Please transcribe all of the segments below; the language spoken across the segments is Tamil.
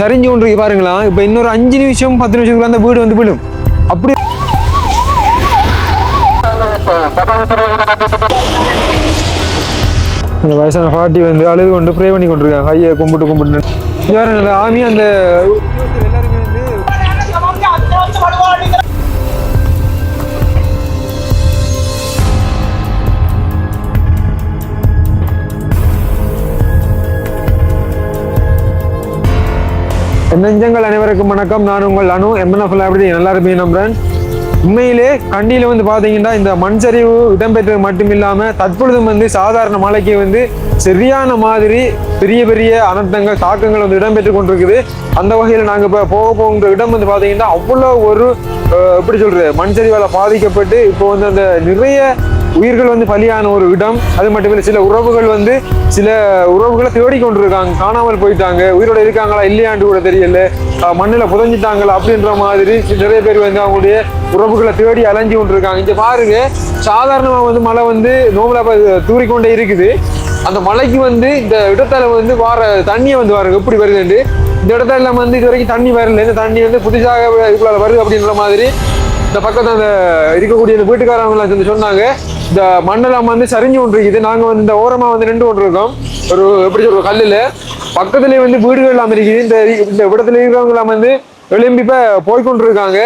சரிஞ்சு கொண்டு பாருங்களா. இப்போ இன்னொரு அஞ்சு நிமிஷம் பத்து நிமிஷத்துக்குள்ள அந்த வீடு வந்து விழும். அப்படி அந்த வயசான பாட்டி வந்து அழுது கொண்டு ப்ரே பண்ணி கொண்டிருக்காங்க. ஐயா கும்பிட்டு கும்பிட்டு யாரும் ஆமி அந்த நெஞ்சங்கள் அனைவருக்கும் வணக்கம். நான் உங்கள் அனு எம்என்எஃப் அப்படி நல்லா இருப்பீங்க நம்புறேன். உண்மையிலே கண்டியில் வந்து பார்த்தீங்கன்னா இந்த மண் சரிவு இடம்பெற்றது மட்டும் இல்லாமல் தற்பொழுதும் வந்து சாதாரண மழைக்கு வந்து சரியான மாதிரி பெரிய பெரிய அனர்த்தங்கள் தாக்கங்கள் வந்து இடம்பெற்று கொண்டிருக்குது. அந்த வகையில் நாங்கள் இப்போ போக போகின்ற இடம் வந்து பார்த்தீங்கன்னா அவ்வளோ ஒரு எப்படி சொல்கிறது மண்சரிவால் பாதிக்கப்பட்டு இப்போ வந்து அந்த நிறைய உயிர்கள் வந்து பலியான ஒரு இடம். அது மட்டும் இல்லை சில உறவுகள் வந்து சில உறவுகளை தேடி கொண்டிருக்காங்க. காணாமல் போயிட்டாங்க. உயிரோட இருக்காங்களா இல்லையாண்டு கூட தெரியல. மண்ணில் புதஞ்சிட்டாங்களா அப்படின்ற மாதிரி நிறைய பேர் வந்து அவங்களுடைய உறவுகளை தேடி அலைஞ்சு கொண்டிருக்காங்க. இங்கே பாருங்க சாதாரணமாக வந்து மழை வந்து நோம்பலா தூறிக்கொண்டே இருக்குது. அந்த மலைக்கு வந்து இந்த இடத்துல வந்து வார தண்ணியை வந்து பாருங்க எப்படி வருதுண்டு இந்த இடத்துல வந்து இது வரைக்கும் தண்ணி வரல. இந்த தண்ணி வந்து புதுசாக இதுக்குள்ள வருது அப்படின்ற மாதிரி இந்த பக்கத்தில் அந்த இருக்கக்கூடிய இந்த வீட்டுக்காரவங்களாம் வந்து சொன்னாங்க இந்த மண்ணெல்லாம் வந்து சரிஞ்சு கொண்டிருக்குது. நாங்கள் வந்து இந்த ஓரமாக வந்து நின்று கொண்டிருக்கோம். ஒரு எப்படி சொல்ற கல்லில். பக்கத்துலேயே வந்து வீடுகள் எல்லாம் இருக்குது. இந்த இந்த இடத்துல இருக்கிறவங்களாம் வந்து எழும்பி இப்ப போய்கொண்டிருக்காங்க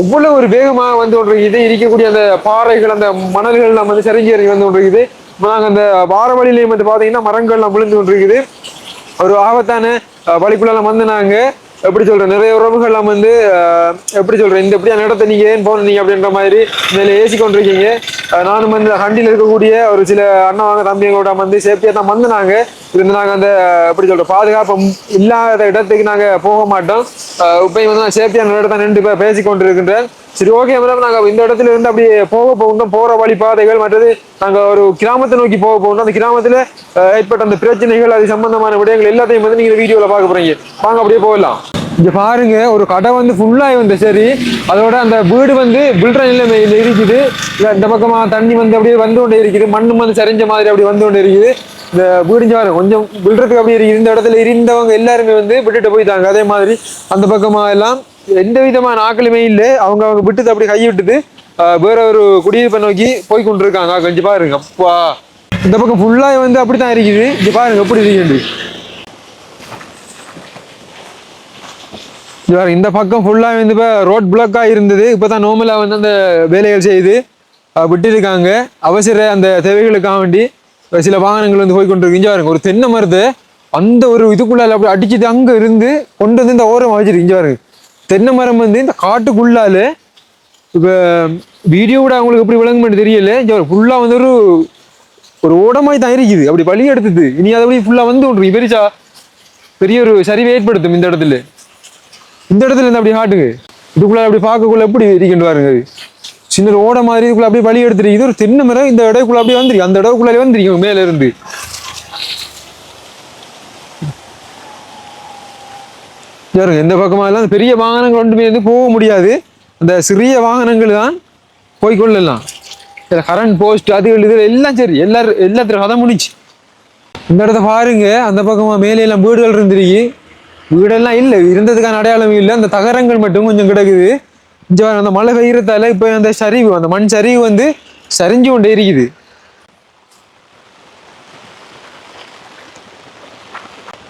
அவ்வளோ ஒரு வேகமாக வந்து கொண்டிருக்குது. இருக்கக்கூடிய அந்த பாறைகள் அந்த மணல்கள் எல்லாம் வந்து சரிஞ்சு இறங்கி வந்து கொண்டிருக்குது. இருக்குது நாங்கள் அந்த வார வழியிலையும் வந்து பார்த்தீங்கன்னா மரங்கள்லாம் விழுந்து விழுந்து கொண்டிருக்குது. ஒரு ஆபத்தான வழிக்குள்ளெல்லாம் வந்து நாங்கள் எப்படி சொல்கிறேன் நிறைய உறவுகள்லாம் வந்து எப்படி சொல்கிறேன் இந்த எப்படியான இடத்த நீங்கள் ஏன் போனீங்க அப்படின்ற மாதிரி மேலே ஏசி கொண்டிருக்கீங்க. நானும் வந்து ஹண்டியில் இருக்கக்கூடிய ஒரு சில அண்ணாவாங்க தம்பிங்களோட வந்து சேஃப்டியாக தான் வந்து நாங்கள் இருந்து நாங்கள் அந்த எப்படி சொல்கிறோம் பாதுகாப்பு இல்லாத இடத்துக்கு நாங்கள் போக மாட்டோம். அஹ், வந்து நான் சேஃப்டியான இடத்த நின்று இப்போ பேசி கொண்டிருக்கின்றேன். சரி ஓகே மேடம் நாங்கள் இந்த இடத்துல இருந்து அப்படியே போக போகணும் போகிற வழி பாதைகள் மற்றது நாங்கள் ஒரு கிராமத்தை நோக்கி போக போகணும் அந்த கிராமத்தில் ஏற்பட்ட அந்த பிரச்சனைகள் அது சம்பந்தமான விடயங்கள் எல்லாத்தையும் வந்து நீங்கள் வீடியோவில் பார்க்க போகிறீங்க வாங்க அப்படியே போகலாம். இங்க பாருங்க ஒரு கடை வந்து ஃபுல்லாகி வந்து சரி. அதோட அந்த வீடு வந்து பில்டர் நிலைமையில் இருக்குது. இந்த பக்கமாக தண்ணி வந்து அப்படியே வந்து கொண்டே இருக்குது. மண்ணு வந்து சரிஞ்ச மாதிரி அப்படி வந்து கொண்டே இருக்குது. இந்த வீடு பாருங்க கொஞ்சம் பில்டருக்கு அப்படி இருக்குது. இந்த இடத்துல இருந்தவங்க எல்லாருமே வந்து விட்டுட்டு போயிட்டாங்க. அதே மாதிரி அந்த பக்கமாக எல்லாம் எந்த விதமான ஆக்களுமே இல்லை. அவங்க அவங்க விட்டுட்டு அப்படி கை விட்டுட்டு வேற ஒரு குடியிருப்பை நோக்கி போய் கொண்டிருக்காங்க. கொஞ்சம் பாருங்க. அப்பா இந்த பக்கம் ஃபுல்லாக வந்து அப்படித்தான் இருக்குது. இங்கே பாருங்க எப்படி இருக்குது. இது இந்த பக்கம் ஃபுல்லாக வந்து இப்போ ரோட் பிளாக்காக இருந்தது. இப்போ தான் நோமலாக வந்து அந்த வேலைகள் செய்து விட்டுருக்காங்க விட்டிருக்காங்க. அவசர அந்த தேவைகளுக்காக வேண்டி சில வாகனங்கள் வந்து போய் கொண்டிருக்கு இங்கே பாருங்க ஒரு தென்னை மரத்தை அந்த ஒரு இதுக்குள்ளால அப்படி அடிச்சுட்டு அங்கே இருந்து கொண்டு வந்து இந்த ஓரம் வச்சிருக்கு இங்கே பாருங்க தென்னை மரம் வந்து இந்த காட்டுக்குள்ளால இப்போ வீடியோவோட அவங்களுக்கு எப்படி விளங்குமென்னு தெரியல. இங்கே ஃபுல்லாக வந்து ஒரு ஒரு ஓடமாய் தான் இருக்குது. அப்படி வழி எடுத்தது. இனி அதை அப்படி ஃபுல்லாக வந்து ஒன்று பெருசா பெரிய ஒரு சரிவை ஏற்படுத்தும் இந்த இடத்துல. இந்த இடத்துல இருந்து அப்படி காட்டுங்க. இதுக்குள்ள அப்படி பார்க்கக்குள்ள எப்படி இருக்கின்ற பாருங்க. அது. சின்ன ஓட மாதிரி இதுக்குள்ள அப்படியே வழி எடுத்துருக்கு இது ஒரு தென்னை மரம் இந்த இடக்குள்ள அப்படியே வந்துருக்கு அந்த இடக்குள்ளே வந்துருக்கு மேல இருந்து பாருங்க இந்த பக்கமா எல்லாம் அந்த பெரிய வாகனங்கள் ஒன்றுமே வந்து போக முடியாது. அந்த சிறிய வாகனங்கள் தான் போய்கொள்ளலாம் இதில் கரண்ட் போஸ்ட் அது இது எல்லாம் சரி எல்லாரும் எல்லாத்திலும் கதை முடிச்சு இந்த இடத்த பாருங்க அந்த பக்கமாக மேலே எல்லாம் வீடுகள் இருந்துருக்கு. வீடெல்லாம் இல்லை இருந்ததுக்கான அடையாளம் இல்லை. அந்த தகரங்கள் மட்டும் கொஞ்சம் கிடக்குது. இங்கே அந்த மழை பெய்கிறதால இப்போ அந்த சரிவு அந்த மண் சரிவு வந்து சரிஞ்சு கொண்டே இருக்குது.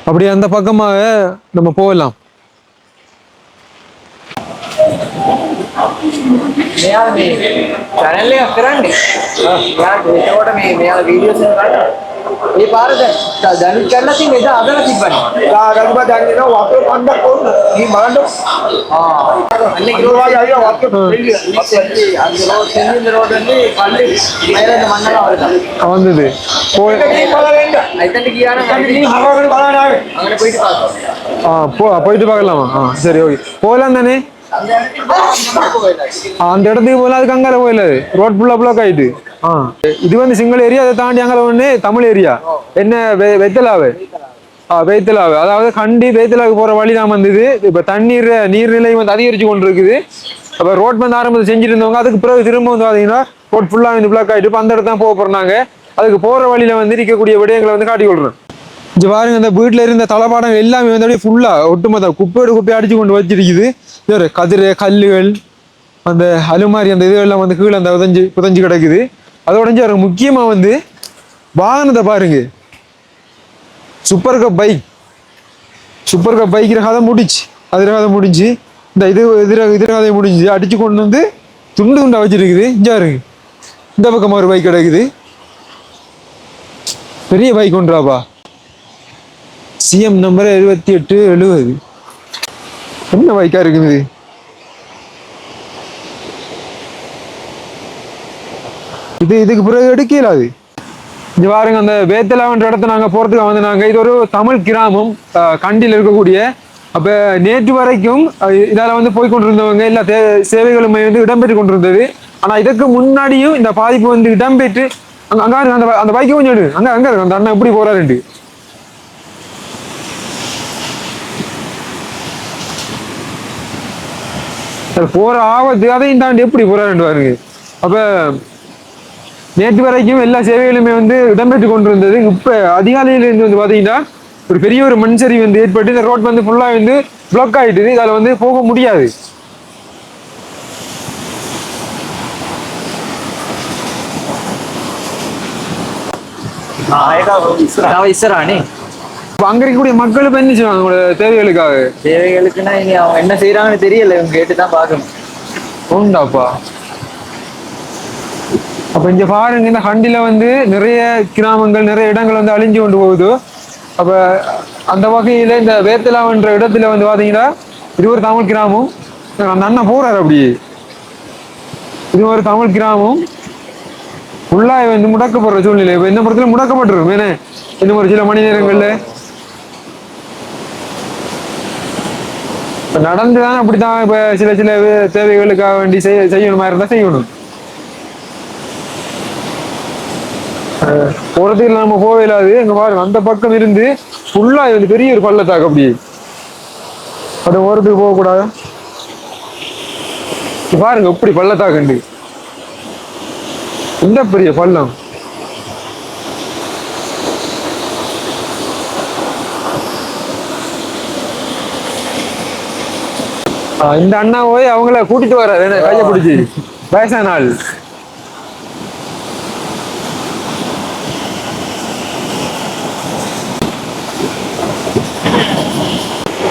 அப்படி அந்த பக்கமாக நம்ம போகலாம். ఛానల్ हे फार त्यांना ती मेधा आदरच पण रघुबा दांडेला वापर पांडा कोण ही मरांडो రోడ్డు పండి మైరాజ్ మండలం అవుతుంది అవునండి போயிட்டு பார்க்கலாமா ஆ சரி ஓகே போகலாம் தானே அந்த இடத்துக்கு போகலாம் அது கங்கால போயில ரோட் ஃபுல்லாக ப்ளாக் ஆயிட்டு இது வந்து சிங்கிள் ஏரியா அதை தாண்டி அங்கே ஒன்று தமிழ் ஏரியா. என்ன வெ வெத்தலாவு? ஆ வெய்த்தலாவு அதாவது கண்டி வெய்த்தலாவுக்கு போகிற வழி தான் வந்தது இப்போ தண்ணீர் நீர்நிலை வந்து அதிகரித்து கொண்டு இருக்குது அப்போ ரோட் வந்து ஆரம்பத்தில் செஞ்சுட்டு இருந்தவங்க அதுக்கு பிறகு திரும்ப வந்து பார்த்தீங்கன்னா ரோட் ஃபுல்லாக வந்து பிளாக் ஆகிட்டு இப்போ அந்த இடத்துல தான் போக போகிறாங்க அதுக்கு போற வழியில வந்து இருக்கக்கூடிய விடயங்களை வந்து காட்டி கொள்றேன். இங்க பாருங்க இந்த வீட்டுல இருந்த தளபாடம் எல்லாமே வந்து அப்படியே ஃபுல்லா ஒட்டுமொத்த குப்பையோட குப்பையை அடிச்சு கொண்டு வச்சிருக்குது. இது கல்லுகள் அந்த அலுமாரி அந்த இதுகள்லாம் வந்து கீழே அந்த புதஞ்சு புதஞ்சு கிடக்குது. அதோட இங்க முக்கியமாக வந்து வாகனத்தை பாருங்க. Super cub bike super cub பைக்கிற கதை முடிச்சு அதிர கதை முடிஞ்சு. இந்த இது எதிர எதிர முடிஞ்சு. அடித்து கொண்டு வந்து துண்டு துண்டாக வச்சுருக்குது. இங்க இருக்கு இந்த பக்கம் ஒரு பைக் கிடக்குது. பெரிய பைக் ஒன்றாப்பா. சிஎம் நம்பர் எழுபத்தி எட்டு எழுபது. என்ன பைக்காக இருக்குது? இது இதுக்கு பிறகு எடுக்கல அது. இங்க பாருங்க அந்த வேத்தலாவன்ற இடத்த நாங்க போறதுக்கு வந்து நாங்கள் இது ஒரு தமிழ் கிராமம் கண்டியில் இருக்கக்கூடிய அப்ப நேற்று வரைக்கும் இதால் இதால வந்து போய் கொண்டிருந்தவங்க எல்லா தே- சேவைகளுமே வந்து இடம்பெற்று கொண்டிருந்தது. ஆனா இதுக்கு முன்னாடியும் இந்த பாதிப்பு வந்து இடம்பெற்று அங்க அங்க அந்த அந்த பைக்கை கொஞ்சம் எடு அங்க அங்க இருக்கு அந்த அண்ணன் எப்படி போறாருண்டு போகிற போற ஆபத்து அதையும் தாண்டி எப்படி போறாருண்டு பாருங்க. அப்ப நேற்று வரைக்கும் எல்லா சேவைகளுமே வந்து இடம்பெற்று கொண்டிருந்தது. இப்ப அதிகாலையில இருந்து வந்து பாத்தீங்கன்னா ஒரு பெரிய ஒரு மண் சரிவு வந்து ஏற்பட்டு இந்த ரோட் வந்து ஃபுல்லா வந்து பிளாக் ஆயிட்டுது. இதால வந்து போக முடியாது. அங்க இருக்கக்கூடிய மக்கள் இப்ப என்ன செய்வாங்க அவங்களோட தேவைகளுக்காக? தேவைகளுக்குன்னா இனி அவங்க என்ன செய்யறாங்கன்னு தெரியல. இவங்க கேட்டு தான் பார்க்கணும். உண்டாப்பா? அப்ப இங்க பாருங்க இந்த ஹண்டில வந்து நிறைய கிராமங்கள் நிறைய இடங்கள் வந்து அழிஞ்சு கொண்டு போகுது. அப்ப அந்த வகையில இந்த வேத்தலாவன்ற இடத்துல வந்து பாத்தீங்கன்னா இது ஒரு தமிழ் கிராமம். அந்த அண்ணன் போறாரு அப்படி இது ஒரு தமிழ் கிராமம். ஃபுல்லாக வந்து முடக்கப்படுற சூழ்நிலை. இப்ப இந்த படத்துல முடக்கப்பட்டுரும் ஏன்னா இன்னும் ஒரு சில மணி நேரங்கள்ல. இப்ப நடந்துதான் அப்படித்தான் இப்ப சில சில தேவைகளுக்காக வேண்டி செய்ய செய்யணுமா இருந்தா செய்யணும். போறதுக்கு நம்ம போவே இல்லாது எங்க பாருங்க அந்த பக்கம் இருந்து ஃபுல்லா இது பெரிய ஒரு பள்ளத்தாக்கு அப்படி. அது ஓரத்துக்கு போக கூடாது. பாருங்க இப்படி பள்ளத்தாக்குண்டு இந்த பெரிய பள்ளம். இந்த அண்ணா போய் அவங்கள கூட்டிட்டு வர்றாரு. கையை பிடிச்சி. வயசான ஆள்.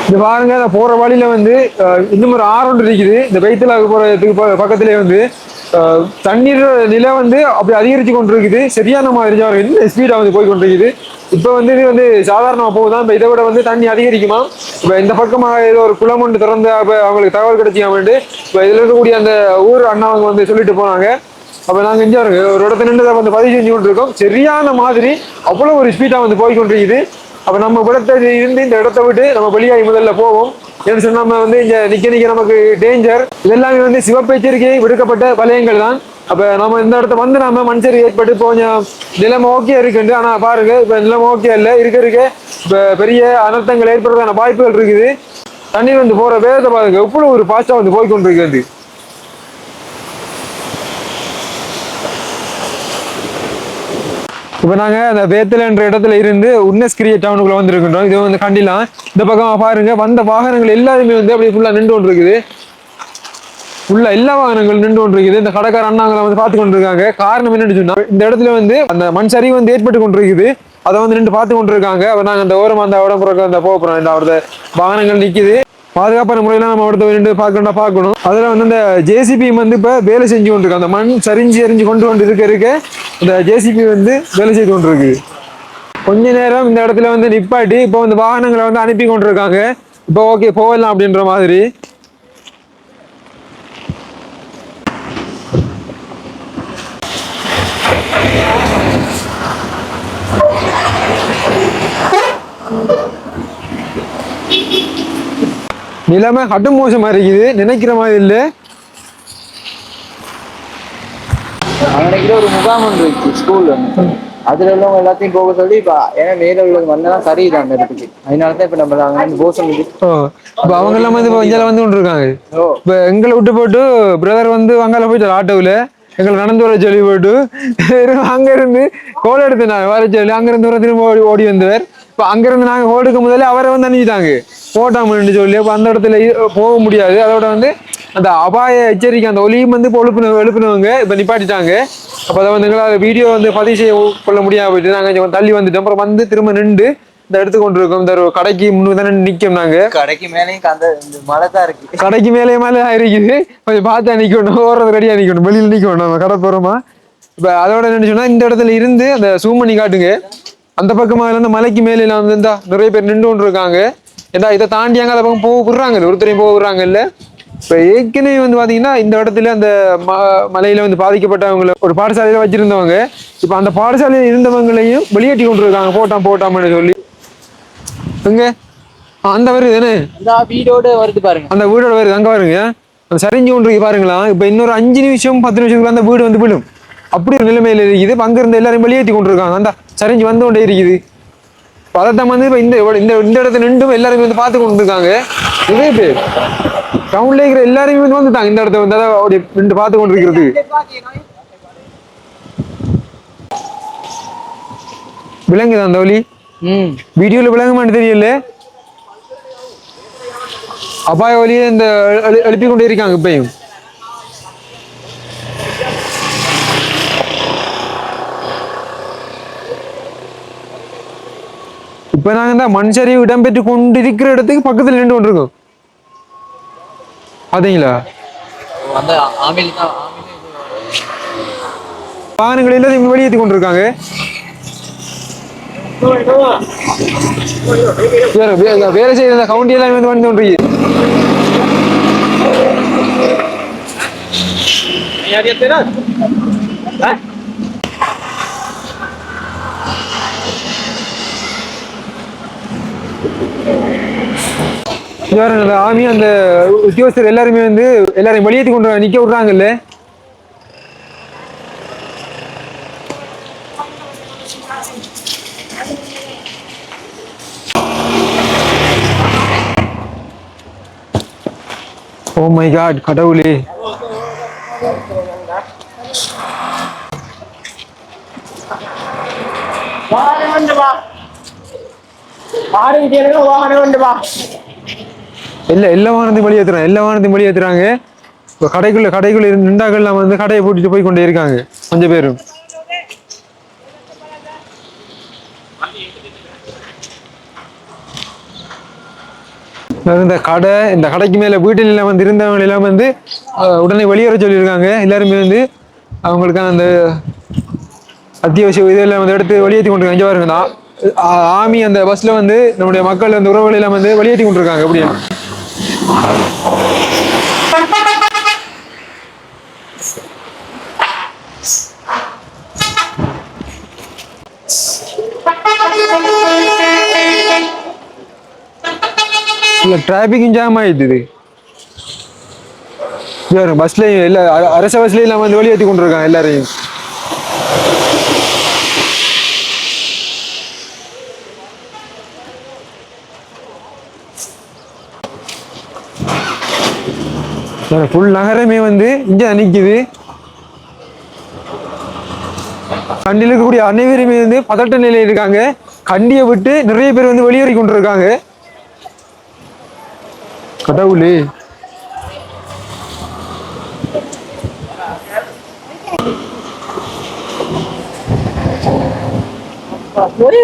இந்த பாருங்க நான் போற வழியில வந்து இன்னும் ஒரு ஆறு ஒன்று இருக்குது. இந்த வெயித்தலாக போறதுக்கு ப- பக்கத்திலே வந்து தண்ணீர் நிலை வந்து அப்படி அதிகரிச்சு கொண்டிருக்குது. சரியான மாதிரி அவர் என்ன ஸ்பீடா வந்து போய் கொண்டிருக்குது. இப்போ வந்து இது வந்து சாதாரணமா போகுதான் இப்போ இதை விட வந்து தண்ணி அதிகரிக்குமா? இப்போ இந்த பக்கமாக ஏதோ ஒரு குளம் ஒன்று திறந்து அப்போ அவங்களுக்கு தகவல் கிடைச்சிக்காமட்டு இப்போ இதுல இருக்கக்கூடிய அந்த ஊர் அண்ணாவங்க வந்து சொல்லிட்டு போனாங்க. அப்ப நாங்க இங்க ஒரு இடத்துல நின்று வந்து பதிவு செஞ்சு கொண்டிருக்கோம். சரியான மாதிரி அவ்வளவு ஒரு ஸ்பீடா வந்து போய் கொண்டிருக்குது. அப்ப நம்ம இடத்தை இருந்து இந்த இடத்த விட்டு நம்ம வெளியாகி முதல்ல போவோம். ஏன்னு நம்ம வந்து இங்க நிக்க நிக்க நமக்கு டேஞ்சர் இதெல்லாமே வந்து சிவப்பெச்சரிக்கை விடுக்கப்பட்ட வலயங்கள் தான். அப்ப நம்ம இந்த இடத்த வந்து நம்ம மனுஷர் ஏற்பட்டு கொஞ்சம் நிலம் ஓகே இருக்குண்டு. ஆனா பாருங்க இப்ப நிலம் ஓகே இல்ல இருக்க இருக்க இப்ப பெரிய அனர்த்தங்கள் ஏற்படுறதான வாய்ப்புகள் இருக்குது. தண்ணீர் வந்து போற வேகத்தை பாருங்க இவ்வளவு ஒரு பாஸ்டா வந்து போய்கொண்டிருக்கிறது இப்போ நாங்கள் அந்த வேத்தலைன்ற இடத்துல இருந்து உன்னஸ்கிரிய டவுனுக்குள்ள வந்திருக்கின்றோம். இது வந்து கண்டிலாம் இந்த பக்கம் பாருங்க வந்த வாகனங்கள் எல்லாருமே வந்து அப்படியே ஃபுல்லாக நின்று கொண்டு இருக்குது உள்ள எல்லா வாகனங்களும் நின்று கொண்டு இருக்குது இந்த கடைக்கார அண்ணாங்களை வந்து பார்த்து கொண்டு இருக்காங்க காரணம் என்னன்னு சொன்னால் இந்த இடத்துல வந்து அந்த மண் சரிவு வந்து ஏற்பட்டு கொண்டு இருக்குது அதை வந்து நின்று பார்த்து கொண்டு இருக்காங்க அப்ப அந்த ஓரமாக அந்த உடம்புறக்க அந்த போக போகிறோம் இந்த அவரது வாகனங்கள் நிற்கிது பாதுகாப்பான முறையில நம்ம இடத்த வேண்டு பார்க்கணும்னா பார்க்கணும். அதில் வந்து அந்த ஜேசிபி வந்து இப்போ வேலை செஞ்சு கொண்டு அந்த மண் சரிஞ்சு எரிஞ்சு கொண்டு கொண்டு இருக்க இருக்க அந்த ஜேசிபி வந்து வேலை செய்து கொண்டுருக்கு. கொஞ்ச நேரம் இந்த இடத்துல வந்து நிப்பாட்டி இப்போ வந்து வாகனங்களை வந்து அனுப்பி கொண்டிருக்காங்க. இப்போ ஓகே போகலாம் அப்படின்ற மாதிரி. நிலைமை கடும் மோசமா இருக்குது. நினைக்கிற மாதிரி இல்லை. அன்னைக்கு ஒரு முகாம் ஒன்று இருக்கு ஸ்கூல்ல அதுல உள்ளவங்க எல்லாத்தையும் போக சொல்லி இப்ப ஏன்னா மேல உள்ளது வந்தா சரியில்லை அந்த இடத்துக்கு அதனால தான் இப்ப நம்ம அங்க போக சொல்லுது. ஓ இப்போ அவங்க எல்லாம் வந்து இங்கே வந்து கொண்டு இருக்காங்க இப்போ எங்களை விட்டு போட்டு பிரதர் வந்து அங்கால போயிட்டார் ஆட்டோவில் எங்களை நடந்து வர சொல்லி போட்டு அங்க இருந்து கோல் எடுத்து நான் வர சொல்லி அங்க இருந்து திரும்ப ஓடி ஓடி வந்தவர். இப்போ அங்க இருந்து நாங்க ஓடுக்கும் முதல்ல அவரை வந்து அனுப்பிட்டாங்க போட்டாமன்னு சொல்லி. அப்போ அந்த இடத்துல போக முடியாது. அதோட வந்து அந்த அபாய எச்சரிக்கை அந்த ஒலியும் வந்து இப்போ எழுப்பின எழுப்பினவங்க இப்போ நிப்பாட்டிட்டாங்க. அப்போ அதை வந்து எங்களால் வீடியோ வந்து பதிவு செய்ய கொள்ள முடியாம போயிட்டு நாங்கள் கொஞ்சம் தள்ளி வந்துட்டோம். அப்புறம் வந்து திரும்ப நின்று இந்த எடுத்து கொண்டு இருக்கோம் இந்த கடைக்கு முன்னு தானே நிற்கும் நாங்க. கடைக்கு மேலேயும் அந்த மழை தான் இருக்கு. கடைக்கு மேலே மேலே இருக்குது. கொஞ்சம் பார்த்து நிக்கணும் ஓடுறது ரெடியா நிக்கணும் வெளியில நிக்கணும். நம்ம கடை போறோமா? இப்ப அதோட என்ன சொன்னா இந்த இடத்துல இருந்து அந்த zoom பண்ணி காட்டுங்க. அந்த பக்கமா இருந்து மலைக்கு மேலே வந்து இந்தா நிறைய பேர் நின்று கொண்டு இருக்காங்க ஏதா இதை தாண்டி அங்க அந்த பக்கம் போக விடுறாங்க ஒருத்தரையும் போக விடுறாங்க இல்ல? இப்ப ஏற்கனவே வந்து பாத்தீங்கன்னா இந்த இடத்துல அந்த ம- மலையில வந்து பாதிக்கப்பட்டவங்களை ஒரு பாடசாலையில வச்சிருந்தவங்க. இப்ப அந்த பாடசாலையில இருந்தவங்களையும் வெளியேற்றி கொண்டு இருக்காங்க போட்டாம் போட்டாமன்னு சொல்லி. எங்க? அந்த வருது தானே? வீடோட வருது பாருங்க. அந்த வீடோட வருது அங்க பாருங்க. அந்த சரிஞ்சு கொண்டு பாருங்களா இப்ப இன்னொரு அஞ்சு நிமிஷம் பத்து நிமிஷத்துக்கு அந்த வீடு வந்து விழும். அப்படி ஒரு நிலைமையில இருக்குது. இப்ப அங்க இருந்து எல்லாரும் வெளியேற்றி கொண்டு இருக்காங்க அந்த சரிஞ்சு வந்து கொண்டே இருக்குது. பதட்டம் வந்து இப்ப இந்த இந்த இந்த இடத்துல நின்றும் எல்லாருமே வந்து பார்த்து கொண்டு இருக்காங்க நிறைய பேர் டவுன்ல இருக்கிற எல்லாருமே வந்து வந்துட்டாங்க. இந்த இடத்த வந்து அப்படி நின்று பார்த்து கொண்டு இருக்கிறது விலங்குதான் அந்த வழி? ம். வீடியோல விளங்குமான்னு தெரியல. அபாய வழியை இந்த எழு- எழுப்பி கொண்டே இருக்காங்க இப்பயும். இப்ப நாங்க இந்த மண் சரிவு இடம்பெற்று கொண்டிருக்கிற இடத்துக்கு பக்கத்துல நின்று கொண்டிருக்கோம். ஆமில் வாகனங்கள் எல்லாத்தையும் வெளியேற்றி கொண்டிருக்காங்க. வேலை செய்யற கவுண்டி எல்லாம் வந்து வந்து கொண்டிருக்கு. இங்க வேற அந்த ஆமி அந்த உத்தியோகஸ்தர் எல்லாருமே வந்து எல்லாரையும் வெளியேற்றி கொண்டு நிக்க விடுறாங்கல்ல? ஓ மை காட் கடவுளே. வாகனம் கொண்டு வா. ஆரஞ்சு வாகனம் கொண்டு வா. எல்லா எல்லா வாகனத்தையும் வெளியேற்றுறாங்க எல்லா வாகனத்தையும் வெளியேற்றுறாங்க இப்போ கடைக்குள்ள கடைக்குள்ள இருந்து நின்றாக்கள்லாம் வந்து கடையை பூட்டிட்டு போய் கொண்டே இருக்காங்க கொஞ்சம் பேரும். இந்த கடை இந்த கடைக்கு மேலே வீட்டில் எல்லாம் வந்து இருந்தவங்க எல்லாம் வந்து உடனே வெளியேற சொல்லியிருக்காங்க. எல்லாருமே வந்து அவங்களுக்கான அந்த அத்தியாவசிய இதெல்லாம் வந்து எடுத்து வெளியேற்றி கொண்டு இங்கே பாருங்க ஆமி அந்த பஸ்ஸில் வந்து நம்முடைய மக்கள் அந்த உறவுகள் எல்லாம் வந்து வெளியேற்றி கொண்டிருக்காங்க. அப்படியே இல்லை டிராபிக்கும் ஜாம் ஆயிடுது. பஸ்ல இல்ல அரச பஸ்லேயும் இல்லாமல் வந்து வெளியேற்றி கொண்டிருக்காங்க எல்லாரையும். ஃபுல் நகரமே வந்து இங்கே தான் கண்டியில் இருக்கக்கூடிய அனைவருமே வந்து பதட்ட நிலையில் இருக்காங்க. கண்டியை விட்டு நிறைய பேர் வந்து வெளியேறி கொண்டு இருக்காங்க கடவுளே. What?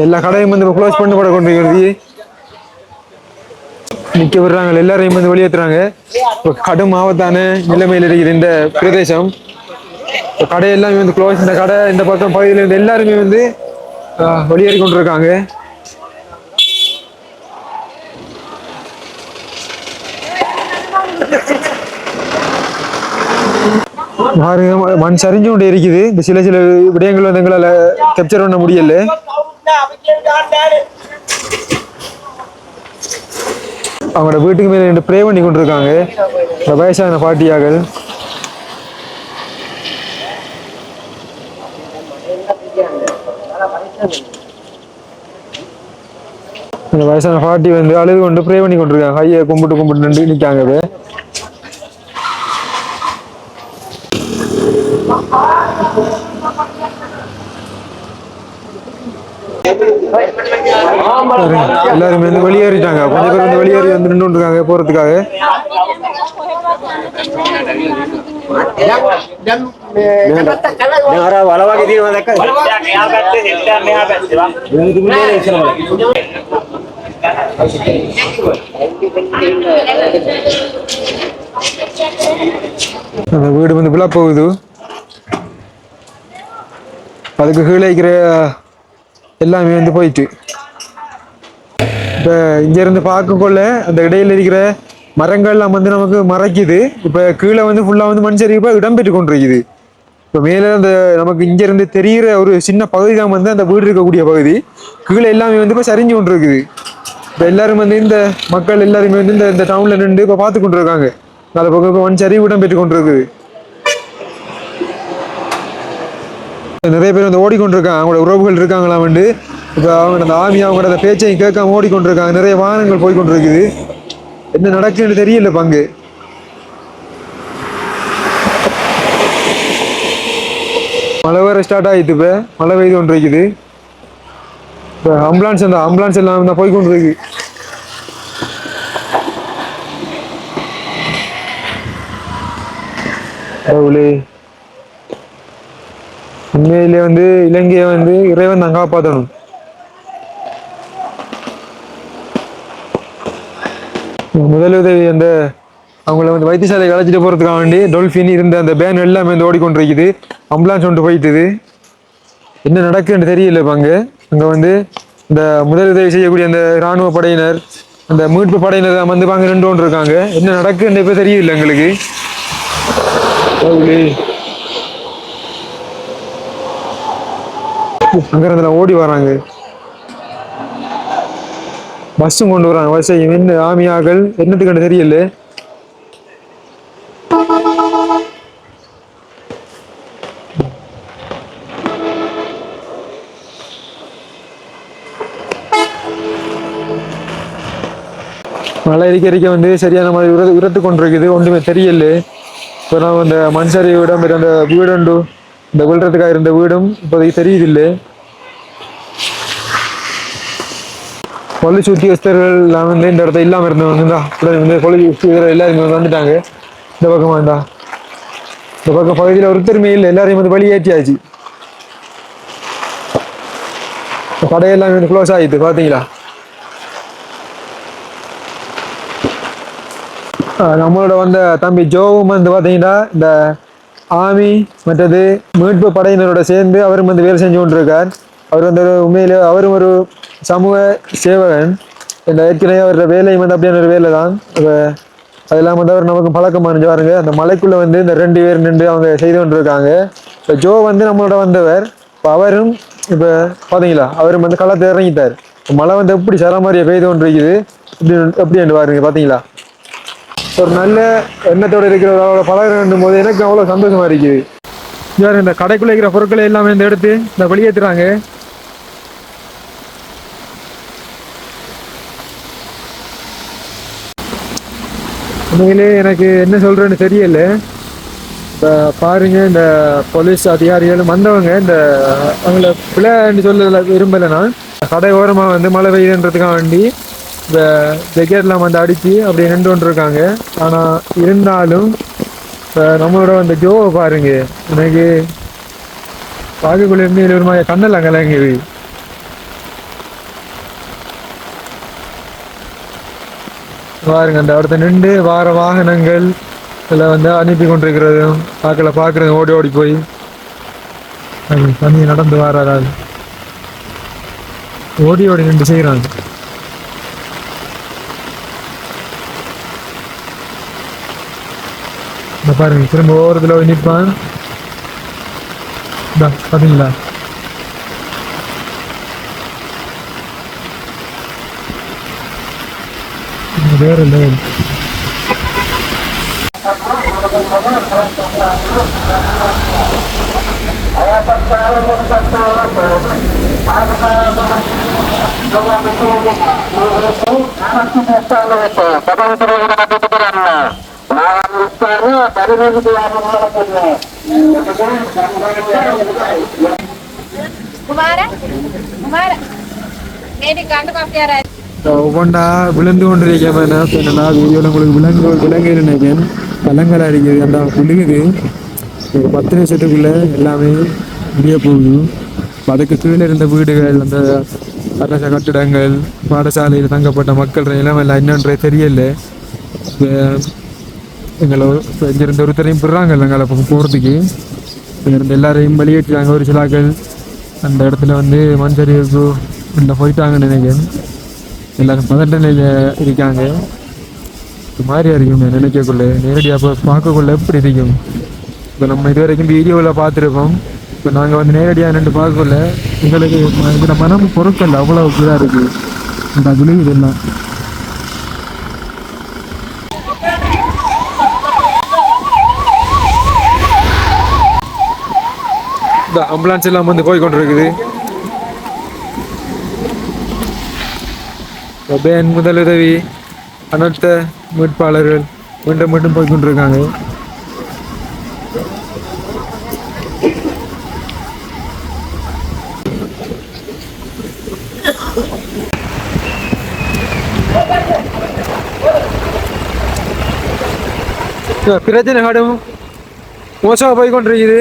எல்லா கடையும் வந்து க்ளோஸ் கொண்டு கொண்டிருக்கிறது நிக்க விடுறாங்க. எல்லாரையும் வந்து வெளியேற்றுறாங்க இப்போ கடும் ஆபத்தான நிலைமையில் இருக்கிற இந்த பிரதேசம். இப்போ கடையெல்லாம் வந்து க்ளோஸ் இந்த கடை இந்த பக்கம் பகுதியில் இருந்து எல்லாருமே வந்து ஆஹ், வெளியேறி கொண்டிருக்காங்க. பாருங்க மண் சரிஞ்சு கொண்டு இருக்குது. இந்த சில சில விடயங்கள் வந்து எங்களால் கேப்சர் பண்ண முடியல. அவங்களோட வீட்டுக்கு மேலே ரெண்டு ப்ரே பண்ணி கொண்டிருக்காங்க. இந்த வயசான பாட்டியாகள் இந்த வயசான பாட்டி வந்து அழுது கொண்டு ப்ரே பண்ணி கொண்டிருக்காங்க. ஐயா கும்பிட்டு கும்பிட்டு நின்று நிற்காங்க எல்லாருமே வந்து வெளியேறிட்டாங்க. கொஞ்சம் பேர் வந்து வெளியேறி வந்து நின்று இருக்காங்க போறதுக்காக. அந்த வீடு வந்து விழா போகுது. அதுக்கு கீழே இருக்கிற எல்லாமே வந்து போயிட்டு இப்போ இங்கேருந்து பார்க்கக்குள்ள அந்த இடையில் இருக்கிற மரங்கள்லாம் வந்து நமக்கு மறைக்குது இப்போ கீழே வந்து ஃபுல்லாக வந்து மண் சரிவு இடம்பெற்று கொண்டிருக்குது இப்போ மேலே அந்த நமக்கு இங்கேருந்து தெரிகிற ஒரு சின்ன பகுதி தான் வந்து அந்த வீடு இருக்கக்கூடிய பகுதி கீழே எல்லாமே வந்து இப்போ சரிஞ்சு கொண்டிருக்குது இப்போ எல்லாரும் வந்து இந்த மக்கள் எல்லாருமே வந்து இந்த இந்த டவுனில் நின்று இப்போ பார்த்து கொண்டு இருக்காங்க நல்ல பக்கம் இப்போ மண் சரிவு இடம்பெற்று கொண்டிருக்குது நிறைய பேர் வந்து ஓடிக்கொண்டிருக்காங்க. அவங்களோட உறவுகள் இருக்காங்களா வந்து. இப்போ அவங்க அந்த ஆமி அவங்களோட அந்த பேச்சையும் கேட்காம ஓடிக்கொண்டிருக்காங்க. நிறைய வாகனங்கள் போய்கொண்டிருக்குது என்ன நடக்குதுன்னு தெரியல பங்கு. மழை வேற ஸ்டார்ட் ஆகிட்டு இப்போ. மழை பெய்து கொண்டு இருக்குது இப்போ ஆம்புலன்ஸ் அந்த ஆம்புலன்ஸ் எல்லாம் தான் போய் இருக்கு கடவுளே உண்மையிலே வந்து இலங்கையை வந்து இறைவன் தான் காப்பாற்றணும். முதலுதவி அந்த அவங்கள வந்து வைத்தியசாலை அழைச்சிட்டு போகிறதுக்காக வேண்டி டொல்ஃபின் இருந்த அந்த பேன் எல்லாமே வந்து ஓடிக்கொண்டிருக்குது. அம்புலான்ஸ் ஒன்று போயிட்டுது. என்ன நடக்குன்னு தெரியல இப்போ அங்கே. அங்கே வந்து இந்த முதலுதவி செய்யக்கூடிய அந்த இராணுவ படையினர் அந்த மீட்பு படையினர் தான் வந்து பாங்க நின்று கொண்டு இருக்காங்க என்ன நடக்குன்னு இப்போ தெரியல எங்களுக்கு. கடவுளே. ஓடி வராங்க. பஸ்ஸும் கொண்டு வராங்க. பஸ்ஸை என்ன ஆமியாக்கள் என்னத்துக்கு தெரியல. மழை இருக்க இருக்க வந்து சரியான மாதிரி உர உரத்து கொண்டிருக்குது. ஒன்றுமே தெரியல. இப்போ நான் அந்த மண்சரி விடம் அந்த வீடுண்டு இந்த விழுறதுக்காக இருந்த வீடும் இப்போதைக்கு தெரியுதில்லை. சுற்றி வஸ்தர்கள் எல்லாம் வந்து இந்த இடத்த இல்லாமல் இருந்தவங்க தான் வந்து கொள்ளி சுற்றி எல்லாருமே வந்துட்டாங்க. இந்த பக்கமா இருந்தா இந்த பக்கம் பகுதியில் ஒருத்தருமே இல்லை எல்லாரையும் வந்து வெளியேற்றியாச்சு. கடையெல்லாம் வந்து க்ளோஸ் ஆகிடுது பார்த்தீங்களா? நம்மளோட வந்த தம்பி ஜோவும் வந்து பார்த்தீங்கன்னா இந்த ஆமி மற்றது மீட்பு படையினரோட சேர்ந்து அவரும் வந்து வேலை செஞ்சு கொண்டிருக்கார். அவர் வந்து ஒரு உண்மையிலே அவரும் ஒரு சமூக சேவகன். இந்த ஏற்கனவே அவரோட வேலையும் வந்து அப்படியான ஒரு வேலை தான் அதெல்லாம் வந்து அவர் நமக்கு பழக்கம் அணிஞ்சு பாருங்க. அந்த மலைக்குள்ள வந்து இந்த ரெண்டு பேர் நின்று அவங்க செய்து கொண்டிருக்காங்க. இப்போ ஜோ வந்து நம்மளோட வந்தவர். இப்போ அவரும் இப்போ பார்த்தீங்களா அவரும் வந்து களத்தை இறங்கிட்டார். மழை வந்து எப்படி சரமாரியை பெய்து கொண்டிருக்குது? இப்படி எப்படி என்று பாருங்க பார்த்தீங்களா ஒரு நல்ல எண்ணத்தோட இருக்கிறவரோட பழகிறன்னும் போது எனக்கு அவ்வளோ சந்தோஷமா இருக்குது. யார் இந்த கடைக்குள்ளே இருக்கிற பொருட்களை எல்லாமே இந்த எடுத்து இந்த வெளியேற்றுறாங்க உண்மையிலே எனக்கு என்ன சொல்கிறேன்னு தெரியல. இப்போ பாருங்க இந்த போலீஸ் அதிகாரிகள் வந்தவங்க இந்த அவங்கள பிள்ளைன்னு சொல்ல விரும்பலை நான் கடை ஓரமாக வந்து மழை பெய்யுதுன்றதுக்காக வேண்டி இந்த ஜெகேட்லாம் வந்து அடித்து அப்படியே நின்று கொண்டு இருக்காங்க ஆனால் இருந்தாலும் இப்போ நம்மளோட அந்த ஜோவை பாருங்க. எனக்கு பார்க்கக்குள்ள இருந்து ஒரு மாதிரி கண்ணெல்லாம் கலங்குது. பாருங்க அந்த இடத்த நின்று வார வாகனங்கள் இதில் வந்து அனுப்பி கொண்டிருக்கிறதும் பார்க்கல பார்க்குறது ஓடி ஓடி போய். தண்ணி நடந்து வராது. ஓடி ஓடி நின்று செய்கிறாங்க பாருங்க திரும்ப ஓரத்தில் போய் நிற்பான் இந்தா, பாத்தீங்களா இது வேற லெவல் குமார குமார நேற்று ஒவ்வொண்டா விழுந்து கொண்டிருக்கேன் என்னன்னா வீடியோவில் உங்களுக்கு விலங்கு விலங்கு நினைக்கிறேன். பழங்களா இருக்குது அந்த விழுகுது. ஒரு பத்து நிமிஷத்துக்குள்ளே எல்லாமே முடிய போகுது. அதுக்கு கீழே இருந்த வீடுகள் அந்த அரச கட்டிடங்கள் பாடசாலையில் தங்கப்பட்ட மக்கள் எல்லாம் எல்லாம் என்னன்றே தெரியல. எங்களை இங்கிருந்து ஒருத்தரையும் போடுறாங்க எங்களை பக்கம் போகிறதுக்கு இங்கிருந்து எல்லாரையும் வெளியேற்றுறாங்க ஒரு சிலாக்கள் அந்த இடத்துல வந்து மஞ்சரிவுக்கு இல்லை போயிட்டாங்கன்னு நினைக்கிறேன். பதட்ட நினைகையில் இருக்காங்க. இது மாதிரியாக இருக்கும் நினைக்கக்குள்ள. நேரடியாக போய் பார்க்கக்குள்ள எப்படி இருக்கும்? இப்போ நம்ம இது வரைக்கும் வீடியோவில் பார்த்துருப்போம். இப்போ நாங்கள் வந்து நேரடியாக நின்று பார்க்கக்குள்ள எங்களுக்கு இதில் மனம் பொருட்கள் அவ்வளோ இதாக இருக்குது இந்த குழு இதெல்லாம். இந்த அம்புலன்ஸ் எல்லாம் வந்து போய் கொண்டிருக்குது பேன் முதலுதவி அனர்த்த மீட்பாளர்கள் மீண்டும் மீண்டும் போய் கொண்டிருக்காங்க பிரச்சனை காடும் மோசமாக போய் கொண்டிருக்குது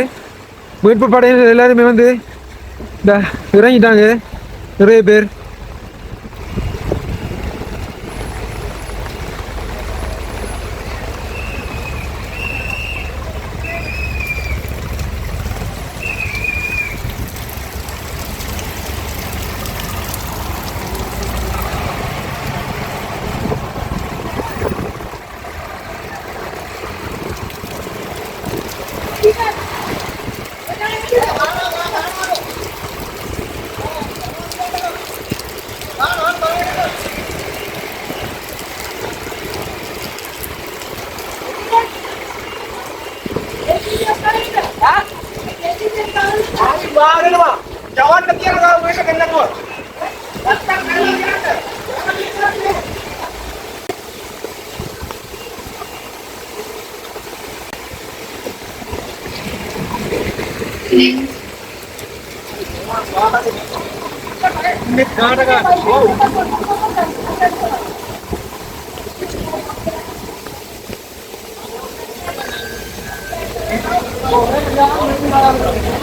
மீட்பு படையினர் எல்லாருமே வந்து இந்த இறங்கிட்டாங்க. நிறைய பேர். ආගෙනවා. ජවන්න කියන ගාව මේක දෙන්නකෝ. ඔත්තක් කරලා ඉන්නත්. ඔතන ඉස්සරහ නේ. මේ ගාන ගාන ඔව් ඔව්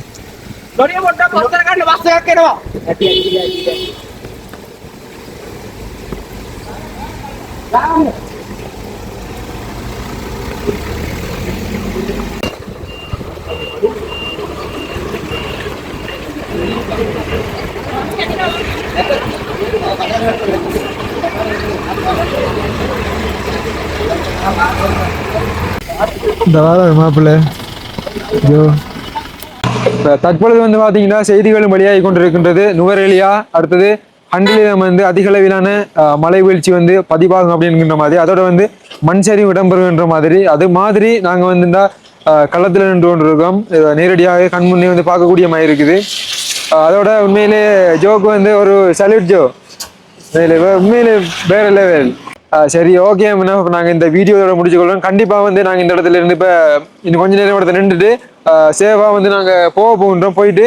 ¡Doni, por no por la carne! ¡Va a ser que no! தற்பொழுது வந்து பார்த்தீங்கன்னா செய்திகளும் வெளியாகி கொண்டிருக்கின்றது. நுவரெலியா அடுத்தது அண்டிலிடம் வந்து அதிக அளவிலான மழை வீழ்ச்சி வந்து பதிவாகும் அப்படிங்கிற மாதிரி அதோட வந்து மண் சரிவு இடம்பெறுகின்ற மாதிரி அது மாதிரி நாங்கள் வந்து இந்த களத்தில் நின்று கொண்டிருக்கோம். நேரடியாக கண் முன்னே வந்து பார்க்கக்கூடிய மாதிரி இருக்குது. அதோட உண்மையிலே ஜோக்கு வந்து ஒரு சல்யூட் ஜோ. உண்மையிலே வே- உண்மையிலே வேற லெவல் சரி ஓகே நாங்கள் இந்த வீடியோவோட முடிச்சுக்கொள்வோம். கண்டிப்பாக வந்து நாங்கள் இந்த இடத்துல இருந்து இப்போ இன்னும் கொஞ்ச நேரம் இடத்துல நின்றுட்டு சேவாக வந்து நாங்கள் போக போகின்றோம் போயிட்டு.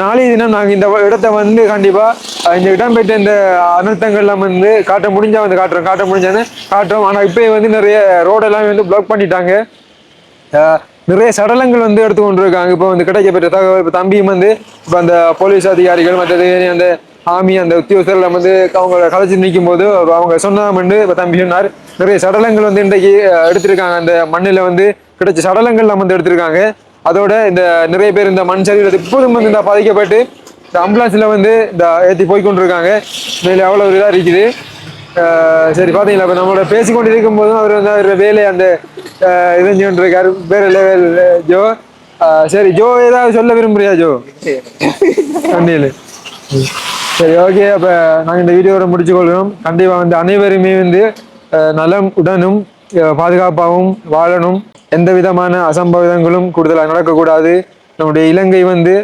நாளைய தினம் நாங்கள் இந்த இடத்த வந்து கண்டிப்பாக இந்த இடம்பெற்ற இந்த அனர்த்தங்கள்லாம் வந்து காட்ட முடிஞ்சால் வந்து காட்டுறோம். காட்ட முடிஞ்சான்னு காட்டுறோம். ஆனால் இப்போ வந்து நிறைய ரோடெல்லாம் வந்து பிளாக் பண்ணிட்டாங்க. நிறைய சடலங்கள் வந்து எடுத்து கொண்டு இருக்காங்க இப்போ வந்து கிடைக்கப்பெற்ற தகவல் இப்போ தம்பியும் வந்து இப்போ அந்த போலீஸ் அதிகாரிகள் மற்றது அந்த ஆமி அந்த உத்தியோகஸ்தர்கள் வந்து அவங்க கலைச்சு நிற்கும் போது அவங்க சொன்னாமண்டு இப்போ தம்பி சொன்னார். நிறைய சடலங்கள் வந்து இன்றைக்கு எடுத்திருக்காங்க. அந்த மண்ணில் வந்து கிடைச்ச சடலங்கள் நம்ம வந்து எடுத்திருக்காங்க. அதோட இந்த நிறைய பேர் இந்த மண் சரிவில் இப்போதும் வந்து இந்த பாதிக்கப்பட்டு இந்த ஆம்புலன்ஸ்ல வந்து இந்த ஏற்றி போய் கொண்டிருக்காங்க. மேலே அவ்வளோ ஒரு இதாக இருக்குது. சரி பார்த்தீங்களா இப்போ நம்மளோட பேசிக்கொண்டு இருக்கும் போதும் அவர் வந்து அவர் வேலை அந்த அஹ், இது செஞ்சுட்டு இருக்காரு வேற லெவல் ஜோ. சரி ஜோ ஏதாவது சொல்ல விரும்புறியா ஜோ? கண்டியில் சரி ஓகே அப்போ நாங்கள் இந்த வீடியோவை முடிச்சு கண்டிப்பாக வந்து அனைவருமே வந்து நலம் உடனும் பாதுகாப்பாகவும் வாழணும். எந்த விதமான அசம்பவிதங்களும் கூடுதலாக நடக்கக்கூடாது. நம்முடைய இலங்கை வந்து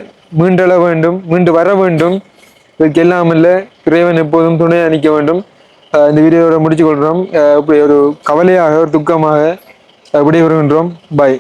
மீண்டெழ வேண்டும் மீண்டு வர வேண்டும். இதுக்கு இல்லை இறைவன் எப்போதும் துணை அணிக்க வேண்டும். இந்த வீடியோவை முடிச்சு கொள்கிறோம் இப்படி ஒரு கவலையாக ஒரு துக்கமாக விடைபெறுகின்றோம். பாய்